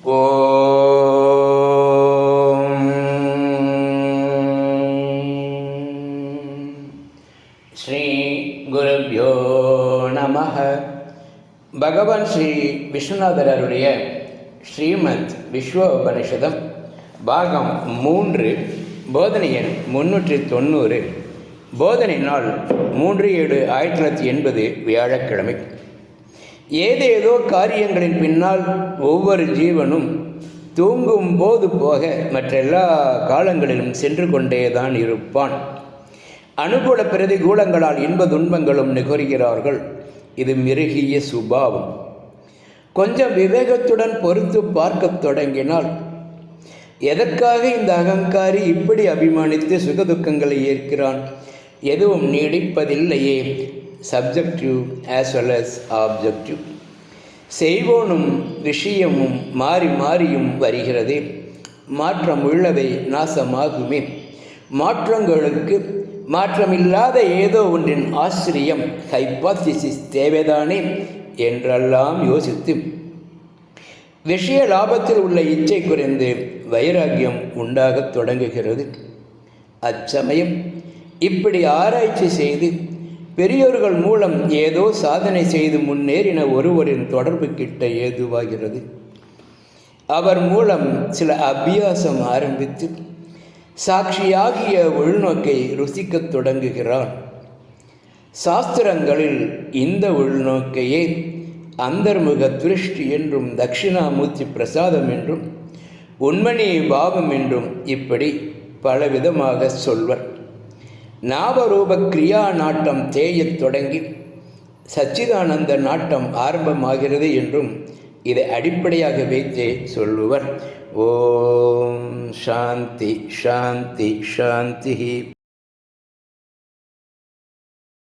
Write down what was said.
ஸ்ரீ குருப்யோ நம பகவான் ஸ்ரீ விஸ்வநாதர் அருடைய ஸ்ரீமத் விஸ்வ உபனிஷதம் பாகம் மூன்று போதனை எண் முன்னூற்றி தொண்ணூறு. போதனை நாள் மூன்று ஏழு ஆயிரத்தி தொள்ளாயிரத்தி எண்பது வியாழக்கிழமை. ஏதேதோ காரியங்களின் பின்னால் ஒவ்வொரு ஜீவனும் தூங்கும் போது போக மற்றெல்லா காலங்களிலும் சென்று கொண்டேதான் இருப்பான். அனுகூல பிரதிகூலங்களால் இன்ப துன்பங்களும் நுகர்கிறார்கள் இது மிருகிய சுபாவம். கொஞ்சம் விவேகத்துடன் பொறுத்து பார்க்கத் தொடங்கினால் எதற்காக இந்த அகங்காரி இப்படி அபிமானித்து சுகதுக்கங்களை ஏற்கிறான்? எதுவும் நீடிப்பதில்லையே. Subjective as well as objective செய்வோனும் விஷயமும் மாறி மாறியும் வருகிறதே. மாற்றம் உள்ளவை நாசமாகுமே. மாற்றங்களுக்கு மாற்றமில்லாத ஏதோ ஒன்றின் ஆசிரியம் ஹைபாத்திசிஸ் தேவைதானே என்றெல்லாம் யோசித்து. விஷய லாபத்தில் உள்ள இச்சை குறைந்து வைராக்கியம் உண்டாகத் தொடங்குகிறது. அச்சமயம் இப்படி ஆராய்ச்சி செய்து பெரியோர்கள் மூலம் ஏதோ சாதனை செய்து முன்னேறின ஒருவரின் தொடர்பு கிட்ட ஏதுவாகிறது. அவர் மூலம் சில அபியாசம் ஆரம்பித்து சாட்சியாகிய உள்நோக்கை ருசிக்கத் தொடங்குகிறான் சாஸ்திரங்களில் இந்த உள்நோக்கையே அந்தர்முக திருஷ்டி என்றும் தட்சிணாமூர்த்தி பிரசாதம் என்றும் உண்மணி பாவம் என்றும் இப்படி பலவிதமாக சொல்வர். நாபரூப கிரியா நாட்டம் தேயத் தொடங்கி சச்சிதானந்த நாட்டம் ஆரம்பமாகிறது என்றும் இதை அடிப்படையாக வைத்தே சொல்லுவர். ஓம் சாந்தி சாந்தி சாந்தி